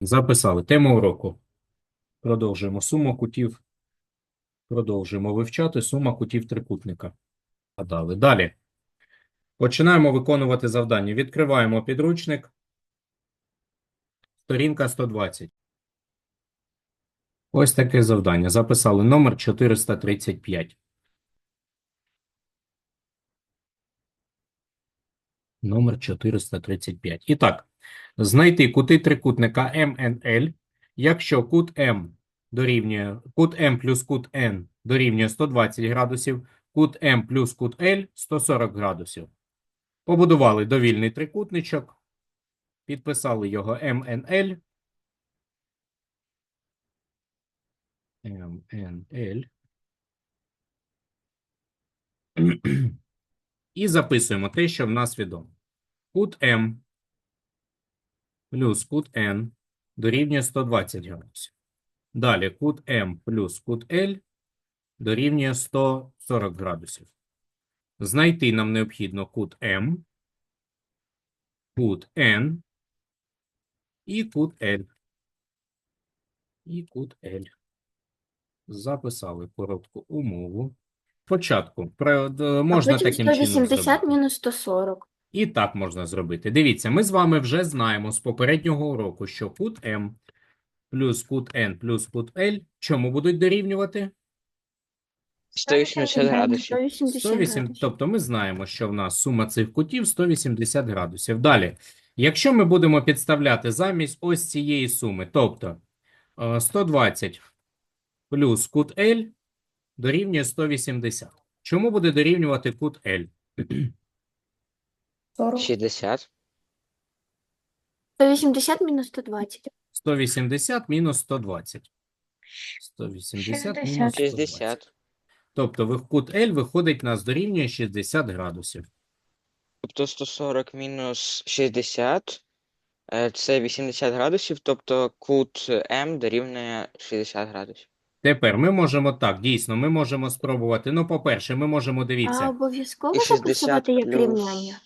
Записали. Тема уроку. Продовжуємо. Сума кутів. Продовжуємо вивчати сума кутів трикутника. Гадали. Далі. Починаємо виконувати завдання. Відкриваємо підручник. Сторінка 120. Ось таке завдання. Записали номер 435. Номер 435. І так, знайти кути трикутника МНЛ, якщо кут М дорівнює, кут М плюс кут Н дорівнює 120 градусів, кут М плюс кут L 140 градусів. Побудували довільний трикутничок, підписали його МНЛ. МНЛ. І записуємо те, що в нас відомо. Кут М плюс кут N дорівнює 120 градусів. Далі кут М плюс кут L дорівнює 140 градусів. Знайти нам необхідно кут М, кут N і кут L. І кут L. Записали коротку умову. Спочатку можна а потім таким чином 180 мінус 140. І так можна зробити. Дивіться, ми з вами вже знаємо з попереднього уроку, що кут М плюс кут N плюс кут L чому будуть дорівнювати? 180 градусів. 180 тобто ми знаємо, що в нас сума цих кутів 180 градусів. Далі, якщо ми будемо підставляти замість ось цієї суми, тобто е, 120 плюс кут L дорівнює 180. Чому буде дорівнювати кут L? 60. 180 мінус 120. 180 мінус 120. 180 мінус 120. 60. Тобто ви- кут L виходить нас дорівнює 60 градусів. Тобто 140 мінус 60 е, це 80 градусів, тобто кут М дорівнює 60 градусів. Тепер ми можемо так, дійсно, ми можемо спробувати. Ну, по-перше, ми можемо, А дивіться, обов'язково І 60 записувати як плюс рівняння?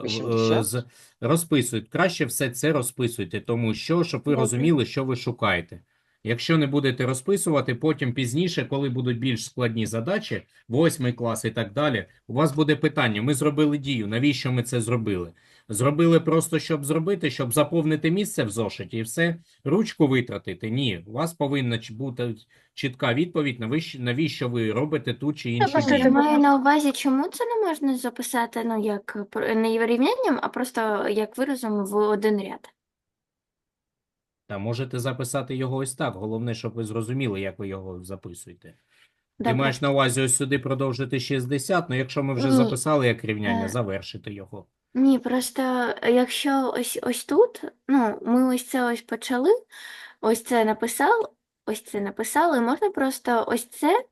В- 80? е, з- розписують. Краще все це розписуйте, тому що, щоб ви розуміли, що ви шукаєте. Якщо не будете розписувати, потім пізніше, коли будуть більш складні задачі, восьмий клас і так далі, у вас буде питання: ми зробили дію, навіщо ми це зробили? Зробили просто, щоб зробити, щоб заповнити місце в зошиті і все, ручку витратити? Ні, у вас повинна бути чітка відповідь, навіщо, навіщо ви робите ту чи іншу дію. я маю на увазі, чому це не можна записати ну, як не рівнянням, а просто як виразом в один ряд. Та можете записати його ось так. Головне, щоб ви зрозуміли, як ви його записуєте. Ти маєш на увазі ось сюди продовжити 60, ну якщо ми вже Ні. записали як рівняння, Е. завершити його. Ні, просто е, якщо ось ось тут, ну, ми ось це ось почали, ось це написали, ось це написали, можна просто ось це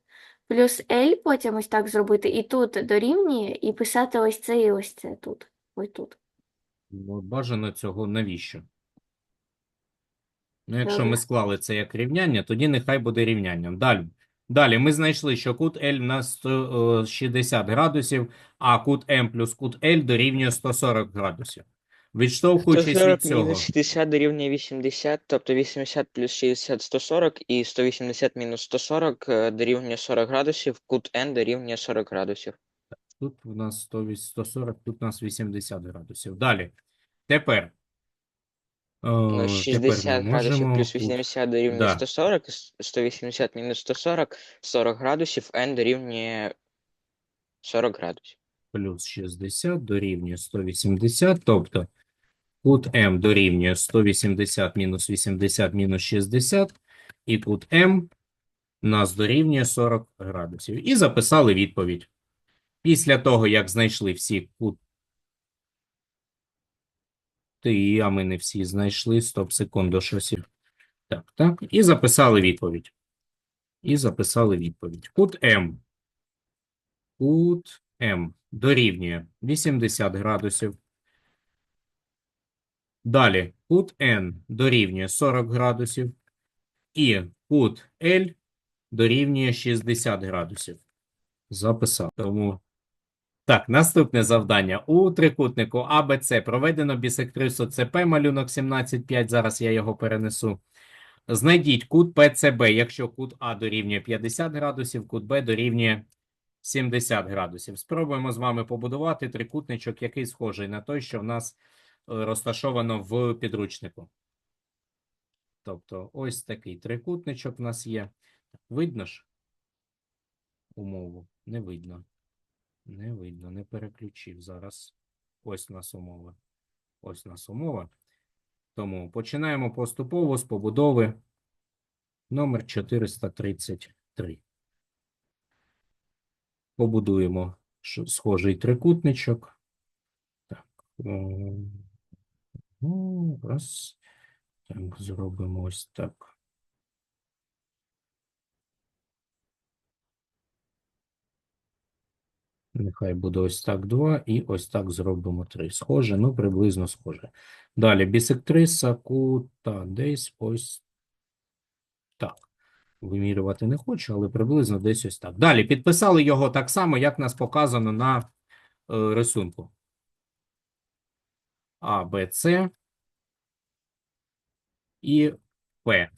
плюс L потім ось так зробити, і тут дорівнює, і писати ось це і ось це тут. Ось тут. Бажано цього навіщо? Ну, якщо ми Добре. склали це як рівняння, тоді нехай буде рівнянням. Далі. Далі ми знайшли, що кут L на 100, е, 60 градусів, а кут М плюс кут L дорівнює 140 градусів. Відштовхуючись від цього, 60 дорівнює 80, тобто 80 плюс 60 – 140, і 180 мінус 140 е, дорівнює 40 градусів, кут N дорівнює 40 градусів. Тут у нас 100 140, тут у нас 80 градусів. Далі. Тепер. Е, Ну, тепер 60 ми градусів можемо плюс тут 80 дорівнює Да. 140, і с- 180 мінус 140 – 40 градусів, N дорівнює 40 градусів. плюс 60 дорівнює 180, тобто кут М дорівнює 180 мінус 80 мінус 60, і кут М нас дорівнює 40 градусів. І записали відповідь. Після того, як знайшли всі кути, а ми не всі знайшли, стоп, секунду, щось. Так, так, і записали відповідь. І записали відповідь. Кут М. Кут М дорівнює 80 градусів. Далі кут N дорівнює 40 градусів. І кут L дорівнює 60 градусів. Записав. Тому Так, наступне завдання. У трикутнику АБЦ проведено бісектрису ЦП, малюнок 17,5. Зараз я його перенесу. Знайдіть кут ПЦБ, якщо кут А дорівнює 50 градусів, кут Б дорівнює 70 градусів. Спробуємо з вами побудувати трикутничок, який схожий на той, що в нас е, розташовано в підручнику. Тобто ось такий трикутничок в нас є. Видно ж умову? Не видно. Не видно, не переключив зараз. Ось нас умова. Ось нас умова. Тому починаємо поступово з побудови номер 433. Побудуємо схожий трикутничок. Так. ем, ну, Раз. Так, зробимо ось так. Нехай буде ось так 2 і ось так зробимо 3. Схоже, ну приблизно схоже. Далі бісектриса кута десь ось так. Вимірювати не хочу, але приблизно десь ось так. Далі підписали його так само, як нас показано на е, рисунку. А, Б, С і П.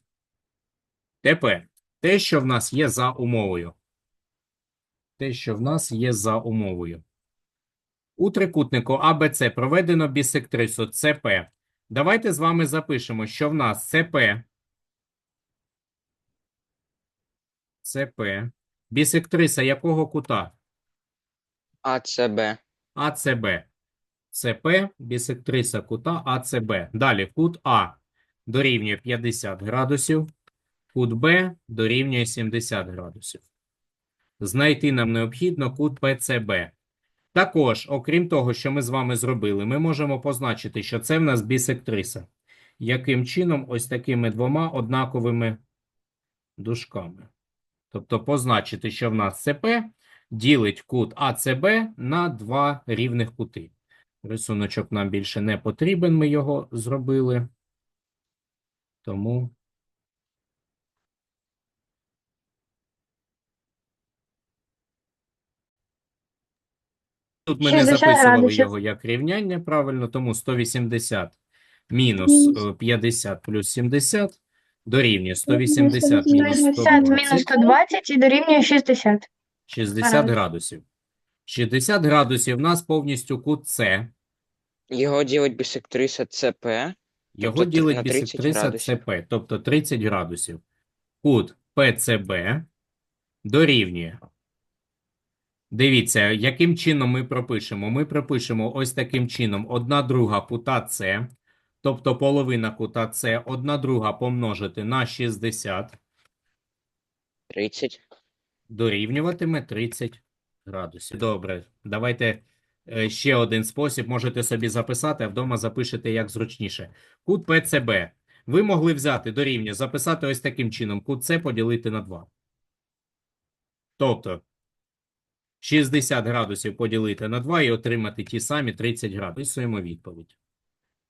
Тепер те, що в нас є за умовою. Те, що в нас є за умовою. У трикутнику АБЦ проведено бісектрису ЦП. Давайте з вами запишемо, що в нас ЦП. ЦП. Бісектриса якого кута? АЦБ. АЦБ. ЦП, бісектриса кута АЦБ. Далі кут А дорівнює 50 градусів, кут Б дорівнює 70 градусів. Знайти нам необхідно кут ПЦБ. Також, окрім того, що ми з вами зробили, ми можемо позначити, що це в нас бісектриса. Яким чином? Ось такими двома однаковими дужками. Тобто позначити, що в нас ЦП ділить кут АЦБ на два рівних кути. Рисуночок нам більше не потрібен, ми його зробили. Тому тут ми не записували його як рівняння, правильно, тому 180 мінус е, 50 плюс 70 дорівнює 180 мінус 180 мінус 120 120 і дорівнює 60. 60 градусів. 60 градусів в нас повністю кут С. Його ділить бісектриса ЦП. Його Тобто ділить на 30 бісектриса. ЦП, тобто 30 градусів. Кут ПЦБ дорівнює. Дивіться, яким чином ми пропишемо? Ми пропишемо ось таким чином. Одна друга кута С, тобто половина кута С, одна друга помножити на 60, 30. дорівнюватиме 30 градусів. Добре, давайте е, ще один спосіб. Можете собі записати, а вдома запишете як зручніше. Кут ПЦБ. Ви могли взяти дорівнює, записати ось таким чином. Кут С поділити на 2. Тобто 60 градусів поділити на 2 і отримати ті самі 30 градусів. Писуємо відповідь.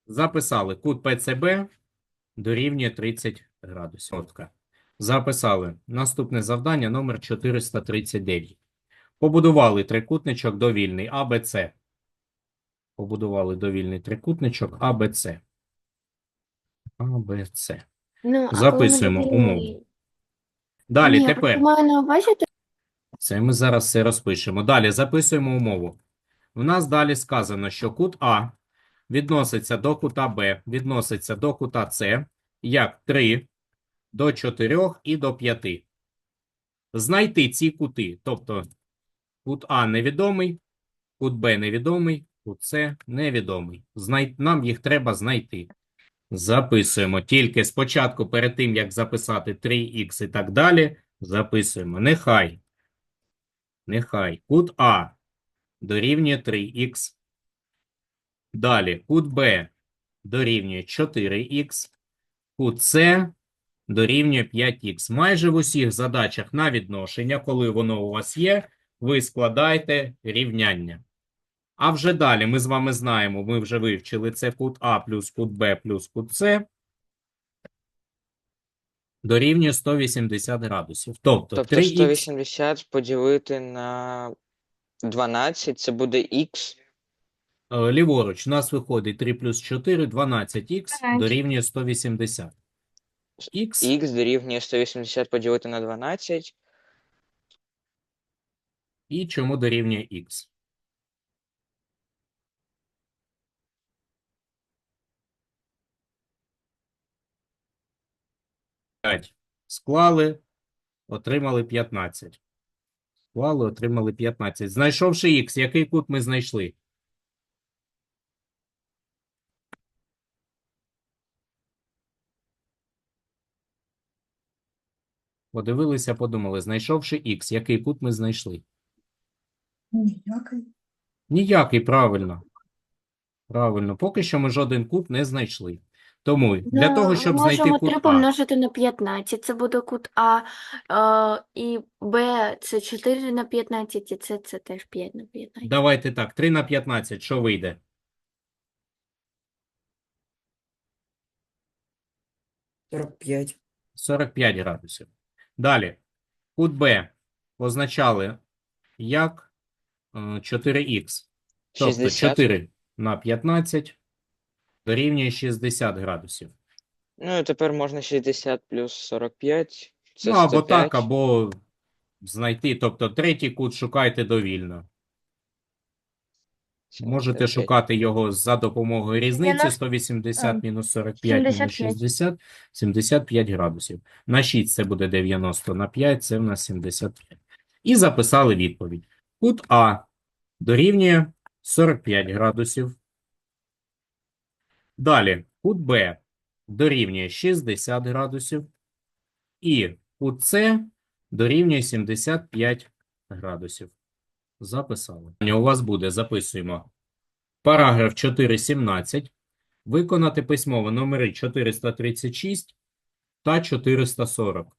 Записали кут ПЦБ дорівнює 30 градусів. Записали. Наступне завдання номер 439. Побудували трикутничок довільний АБЦ. Побудували довільний трикутничок АБЦ. АБЦ. Ну, Записуємо умову. Далі, Ні, тепер. на увазі, Це ми зараз все розпишемо. Далі записуємо умову. У нас далі сказано, що кут А відноситься до кута Б, відноситься до кута С як 3 до 4 і до 5. Знайти ці кути, тобто кут А невідомий, кут Б невідомий, кут С невідомий. Знай... Нам їх треба знайти. Записуємо. Тільки спочатку, перед тим, як записати 3х і так далі, записуємо. Нехай Нехай кут А дорівнює 3х. Далі кут Б дорівнює 4х. Кут С дорівнює 5х. Майже в усіх задачах на відношення, коли воно у вас є, ви складаєте рівняння. А вже далі ми з вами знаємо, ми вже вивчили це кут А плюс кут Б плюс кут С дорівнює 180 градусів. Тобто, Тобто 3х 180 поділити на 12, це буде х. Е, Ліворуч, у нас виходить 3 плюс 4, 12х дорівнює 180. Х х дорівнює 180 поділити на 12. і чому дорівнює х? П'ять. Склали, отримали 15. Склали, отримали 15. Знайшовши х, який кут ми знайшли? Подивилися, подумали, знайшовши х, який кут ми знайшли? Ніякий. Ніякий, правильно. Правильно. Поки що ми жоден кут не знайшли. Тому для Ну, того, щоб знайти можемо кут 3 А, помножити на 15, це буде кут А, е, і Б це 4 на 15, і С це теж 5 на 15. давайте так, 3 на 15, що вийде? 45. 45 градусів. Далі. Кут Б позначали як е, 4х. Тобто 60. 4 на 15 дорівнює 60 градусів. Ну, і тепер можна 60 плюс 45. Це Ну, або 105. так, або знайти. Тобто третій кут шукайте довільно. Можете 75. шукати його за допомогою різниці 180 ем, мінус 45 мінус 60, 75 градусів. На 6 це буде 90, на 5 це в нас 75. І записали відповідь. Кут А дорівнює 45 градусів. Далі кут Б дорівнює 60 градусів. І кут С дорівнює 75 градусів. Записали. У вас буде, записуємо. Параграф 4.17. Виконати письмово номери 436 та 440.